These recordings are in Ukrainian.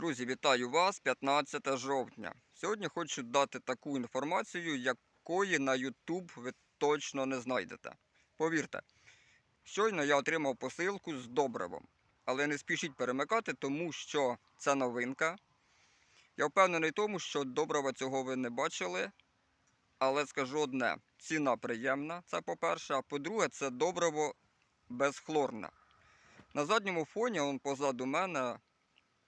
Друзі, вітаю вас 15 жовтня. Сьогодні хочу дати таку інформацію, якої на YouTube ви точно не знайдете. Повірте, щойно я отримав посилку з добривом, але не спішіть перемикати, тому що це новинка. Я впевнений в тому, що добрива цього ви не бачили, але скажу одне: ціна приємна, це по-перше, а по-друге, це добриво безхлорне. На задньому фоні, он позаду мене,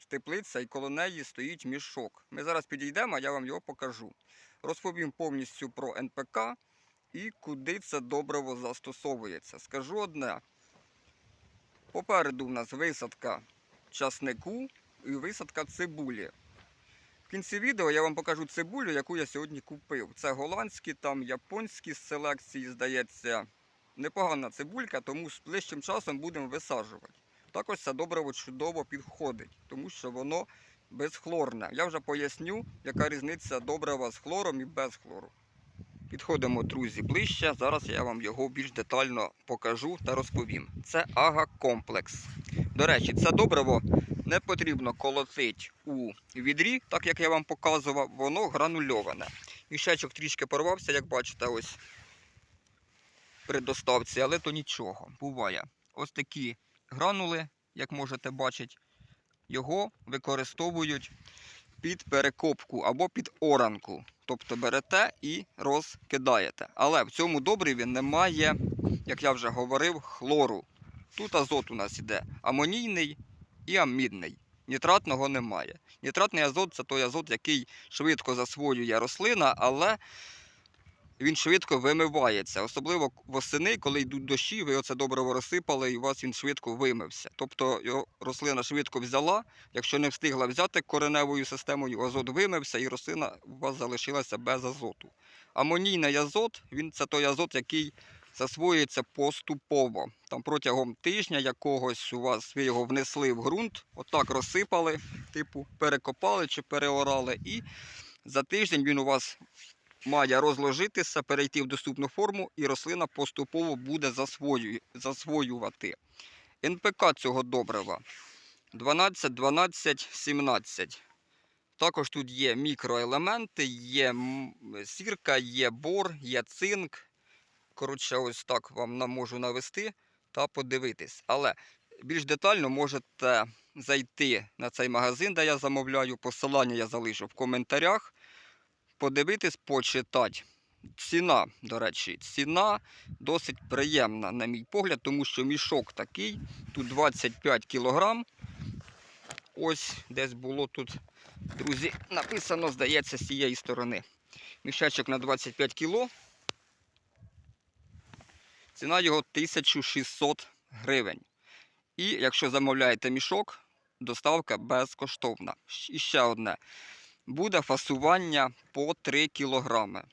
теплиця і коло неї стоїть мішок. Ми зараз підійдемо, я вам його покажу. Розповім повністю про НПК і куди це добриво застосовується. Скажу одне. Попереду в нас висадка часнику і висадка цибулі. В кінці відео я вам покажу цибулю, яку я сьогодні купив. Це голландські, там японські селекції, здається. Непогана цибулька, тому з ближчим часом будемо висаджувати. Також це добриво чудово підходить, тому що воно безхлорне. Я вже поясню, яка різниця добрива з хлором і без хлору. Підходимо, друзі, ближче. Зараз я вам його більш детально покажу та розповім. Це агакомплекс. До речі, це добриво не потрібно колотити у відрі, так як я вам показував, воно гранульоване. Мішечок трішки порвався, як бачите, ось при доставці, але то нічого. Буває. Ось такі гранули, як можете бачити, його використовують під перекопку або під оранку. Тобто берете і розкидаєте. Але в цьому добриві немає, як я вже говорив, хлору. Тут азот у нас іде амонійний і амідний. Нітратного немає. Нітратний азот це той азот, який швидко засвоює рослина, але він швидко вимивається. Особливо восени, коли йдуть дощі, ви оце добриво розсипали і у вас він швидко вимився. Тобто його рослина швидко взяла, якщо не встигла взяти кореневою системою, азот вимився і рослина у вас залишилася без азоту. Амонійний азот він це той азот, який засвоюється поступово. Там протягом тижня якогось у вас ви його внесли в ґрунт, отак розсипали, типу перекопали чи переорали, і за тиждень він у вас має розложитися, перейти в доступну форму, і рослина поступово буде засвоювати. НПК цього добрива 12, 12, 17. Також тут є мікроелементи, є сірка, є бор, є цинк. Коротше, ось так вам можу навести та подивитись. Але більш детально можете зайти на цей магазин, де я замовляю. Посилання я залишу в коментарях подивитись, почитати. Ціна, до речі, ціна досить приємна, на мій погляд, тому що мішок такий, тут 25 кг. Ось десь було тут, друзі, написано, здається, з цієї сторони. Мішечок на 25 кг. Ціна його 1600 гривень. І якщо замовляєте мішок, доставка безкоштовна. І ще одне буде фасування по 3 кілограми.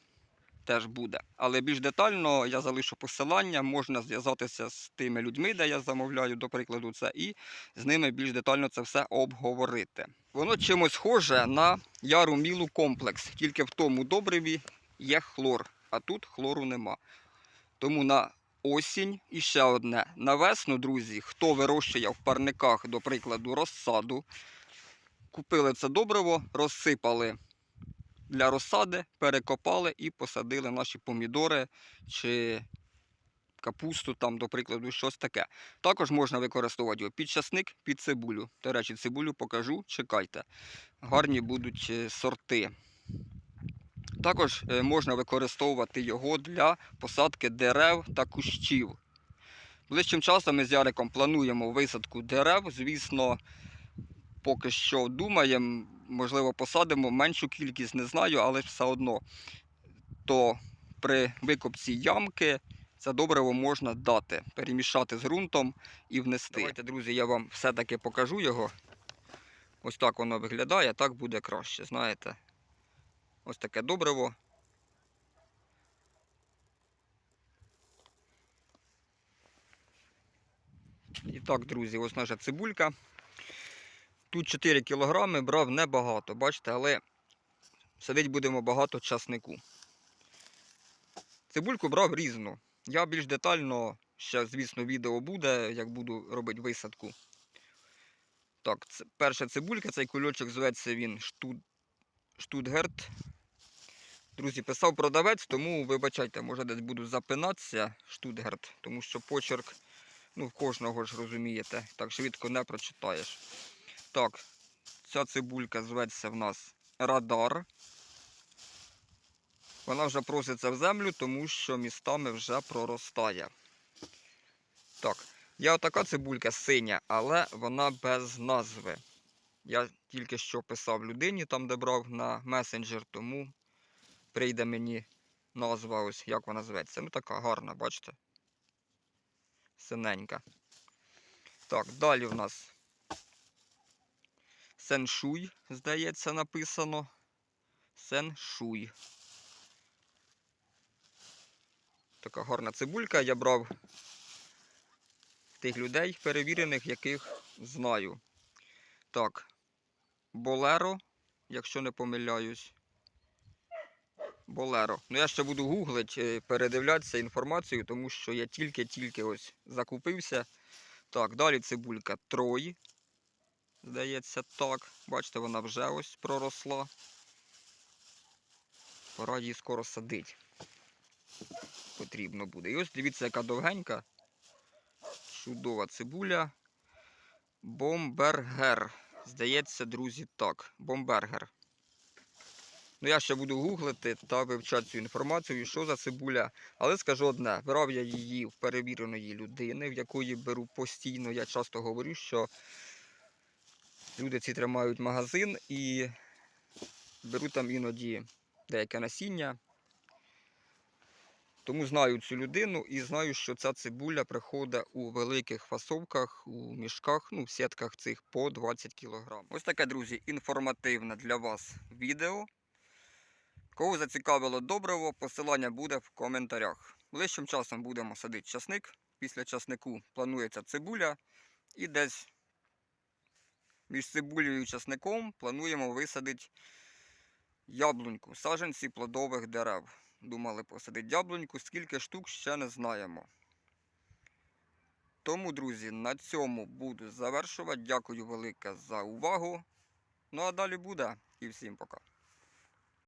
Теж буде. Але більш детально я залишу посилання, можна зв'язатися з тими людьми, де я замовляю, до прикладу, це, і з ними більш детально це все обговорити. Воно чимось схоже на яру мілу комплекс, тільки в тому добриві є хлор, а тут хлору нема. Тому на осінь і ще одне. На весну, друзі, хто вирощує в парниках, до прикладу, розсаду, купили це добриво, розсипали для розсади, перекопали і посадили наші помідори чи капусту, там, до прикладу, щось таке. Також можна використовувати його під часник, під цибулю. До речі, цибулю покажу, чекайте. Гарні будуть е, сорти. Також е, можна використовувати його для посадки дерев та кущів. Ближчим часом ми з Яриком плануємо висадку дерев. Звісно, поки що думаємо, можливо, посадимо меншу кількість, не знаю, але все одно. То при викопці ямки це добриво можна дати, перемішати з ґрунтом і внести. Давайте, друзі, я вам все-таки покажу його. Ось так воно виглядає, так буде краще, знаєте. Ось таке добриво. І так, друзі, ось наша цибулька. Тут 4 кг брав небагато, бачите, але садить будемо багато часнику. Цибульку брав різну. Я більш детально, ще, звісно, відео буде, як буду робити висадку. Так, це перша цибулька, цей кульочок зветься він Штут... Штутгарт. Друзі, писав продавець, тому вибачайте, може десь буду запинатися Штутгарт, тому що почерк, ну, в кожного ж розумієте, так швидко не прочитаєш. Так, ця цибулька зветься в нас Радар. Вона вже проситься в землю, тому що містами вже проростає. Так, я отака цибулька синя, але вона без назви. Я тільки що писав людині, там де брав на месенджер, тому прийде мені назва, ось як вона зветься. Ну така гарна, бачите? Синенька. Так, далі в нас Сеншуй, здається, написано. Сеншуй. Така гарна цибулька. Я брав тих людей перевірених, яких знаю. Так, Болеро, якщо не помиляюсь. Болеро. Ну я ще буду гуглити, передивлятися інформацію, тому що я тільки-тільки ось закупився. Так, далі цибулька Трой. Здається, так. Бачите, вона вже ось проросла. Пора її скоро садити. Потрібно буде. І ось дивіться, яка довгенька. Чудова цибуля. Бомбергер. Здається, друзі, так. Бомбергер. Ну, я ще буду гуглити та вивчати цю інформацію, що за цибуля. Але скажу одне, брав я її в перевіреної людини, в якої беру постійно. Я часто говорю, що люди ці тримають магазин і беру там іноді деяке насіння. Тому знаю цю людину і знаю, що ця цибуля приходить у великих фасовках, у мішках, ну, в сітках цих по 20 кг. Ось таке, друзі, інформативне для вас відео. Кого зацікавило добриво, посилання буде в коментарях. Ближчим часом будемо садити часник. Після часнику планується цибуля. І десь між цибулею і часником плануємо висадити яблуньку, саженці плодових дерев. Думали посадити яблуньку, скільки штук ще не знаємо. Тому, друзі, на цьому буду завершувати. Дякую велике за увагу. Ну а далі буде. І всім пока.